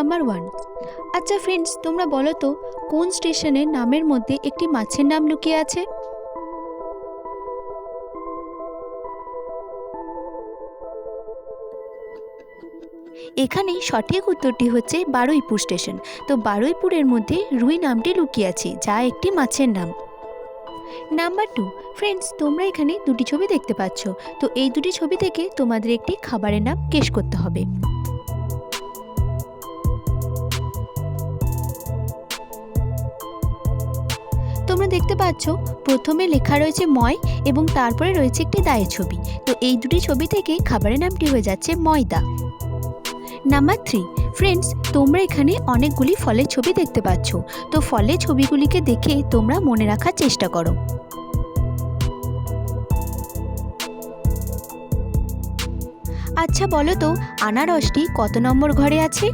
Number one. আচ্ছা friends, তোমরা বলো তো, কোন স্টেশনের নামের মধ্যে একটি মাছের নাম লুকিয়ে আছে? এখানে সঠিক উত্তরটি হচ্ছে বারুইপুর স্টেশন। তো বারুইপুরের মধ্যে রুই নামটি লুকিয়ে আছে, যা একটি মাছের নাম। নাম্বার টু, ফ্রেন্ডস, তোমরা এখানে দুটি ছবি দেখতে পাচ্ছ। তো এই দুটি ছবি থেকে তোমাদের একটি খাবারের নাম কেশ করতে হবে। তোমরা দেখতে পাচ্ছ, প্রথমে লেখা রয়েছে ময় এবং তারপরে রয়েছে একটি দায়ের ছবি। তো এই দুটি ছবি থেকে খাবারের নামটি হয়ে যাচ্ছে ময়দা। নাম্বার থ্রি ফ্রেন্ডস তোমরা এখানে অনেকগুলি ফলের ছবি দেখতে পাচ্ছ। তো ফলের ছবিগুলিকে দেখে তোমরা মনে রাখার চেষ্টা করো। আচ্ছা বলো তো, আনারসটি কত নম্বর ঘরে আছে?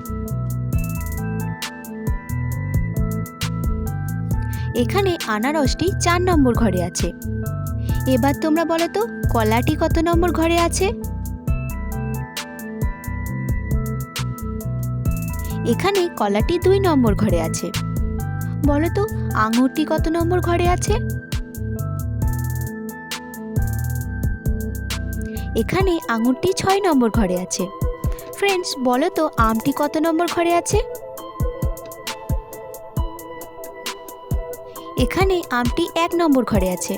এখানে আনারসটি চার নম্বর ঘরে আছে। এবার তোমরা বলো তো, কলাটি কত নম্বর ঘরে আছে? এখানে কলাটি দুই নম্বর ঘরে আছে। বলো তো, আঙুরটি কত নম্বর ঘরে আছে? এখানে আঙুরটি ছয় নম্বর ঘরে আছে। ফ্রেন্ডস বলো তো, আমটি কত নম্বর ঘরে আছে? এখানে আমটি এক নম্বর ঘরে আছে।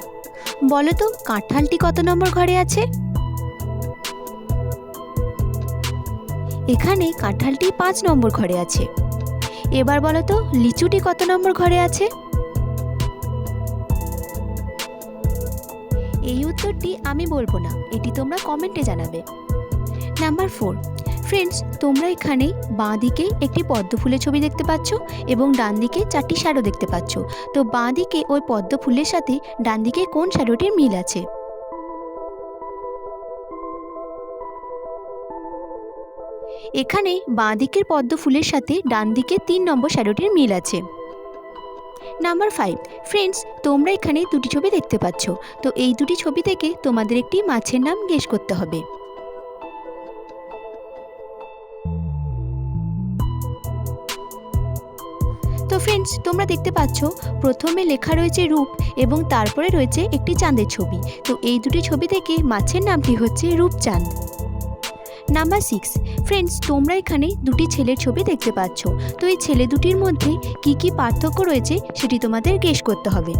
বলো তো, কাঁঠালটি কত নম্বর ঘরে আছে? এখানে কাঁঠালটি পাঁচ নম্বর ঘরে আছে। এবার বলো তো, লিচুটি কত নম্বর ঘরে আছে? এই উত্তরটি আমি বলব না, এটি তোমরা কমেন্টে জানাবে। নাম্বার ফোর ফ্রেন্ডস তোমরা এখানে বাঁ দিকে একটি পদ্ম ফুলের ছবি দেখতে পাচ্ছ এবং ডান দিকে চারটি শ্যাডো দেখতে পাচ্ছ। তো বাঁ দিকে ওই পদ্ম ফুলের সাথে ডান দিকে কোন শ্যাডোটির মিল আছে? এখানে বাঁ দিকের পদ্ম ফুলের সাথে ডান দিকে তিন নম্বর শ্যাডোটির মিল আছে। নাম্বার ফাইভ ফ্রেন্ডস তোমরা এখানে দুটি ছবি দেখতে পাচ্ছ। তো এই দুটি ছবি থেকে তোমাদের একটি মাছের নাম গেস করতে হবে। তো ফ্রেন্ডস তোমরা দেখতে পাচ্ছ, প্রথমে লেখা রয়েছে রূপ এবং তারপরে রয়েছে একটি চাঁদের ছবি। তো এই দুটি ছবি থেকে মাছের নামটি হচ্ছে রূপচাঁদ। নাম্বার সিক্স ফ্রেন্ডস তোমরা এখানে দুটি ছেলের ছবি দেখতে পাচ্ছ। তো এই ছেলে দুটির মধ্যে কি কি পার্থক্য রয়েছে সেটি তোমাদের গেস করতে হবে।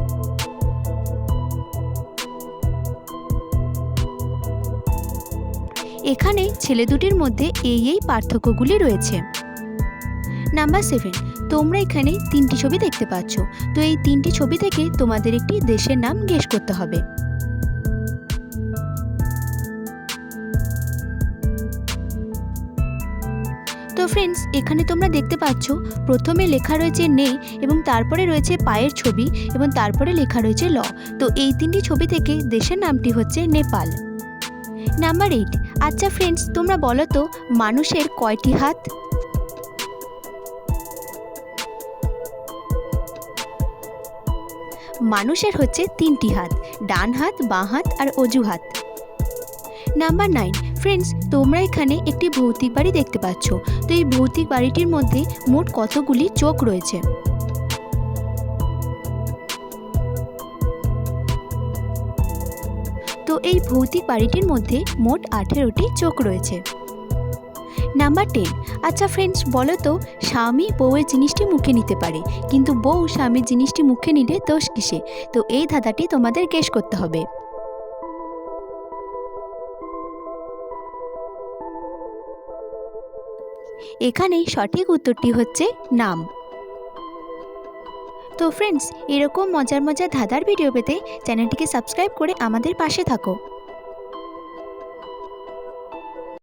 এখানে ছেলে দুটির মধ্যে এই এই পার্থক্যগুলি রয়েছে। নাম্বার সেভেন তোমরা এখানে তিনটি ছবি দেখতে পাচ্ছ। তো এই তিনটি ছবি থেকে তোমাদের একটি দেশের নাম গেস করতে হবে। তো ফ্রেন্ডস এখানে তোমরা দেখতে পাচ্ছ, প্রথমে লেখা রয়েছে নে এবং তারপরে রয়েছে পায়ের ছবি এবং তারপরে লেখা রয়েছে ল। তো এই তিনটি ছবি থেকে দেশের নামটি হচ্ছে নেপাল। নাম্বার এইট আচ্ছা ফ্রেন্ডস তোমরা বলো তো, মানুষের কয়টি হাত? মানুষের হচ্ছে তিনটি হাত, ডান হাত, বাঁ হাত আর অজু হাত নাম্বার নাইন ফ্রেন্ডস তোমরা এখানে একটি ভৌতিক বাড়ি দেখতে পাচ্ছ। তো এই ভৌতিক বাড়িটির মধ্যে মোট কতগুলি চোখ রয়েছে? তো এই ভৌতিক বাড়িটির মধ্যে মোট আঠেরোটি চোখ রয়েছে। নাম্বার টেন আচ্ছা ফ্রেন্ডস বলো তো, স্বামী বউয়ের জিনিসটি মুখে নিতে পারে, কিন্তু বউ স্বামীর জিনিসটি মুখে নিলে দোষ কিসে? তো এই ধাঁধাটি তোমাদের গেস করতে হবে। এখানে সঠিক উত্তরটি হচ্ছে নাম। তো ফ্রেন্ডস এরকম মজার মজার ধাঁধার ভিডিও পেতে চ্যানেলটিকে সাবস্ক্রাইব করে আমাদের পাশে থাকো।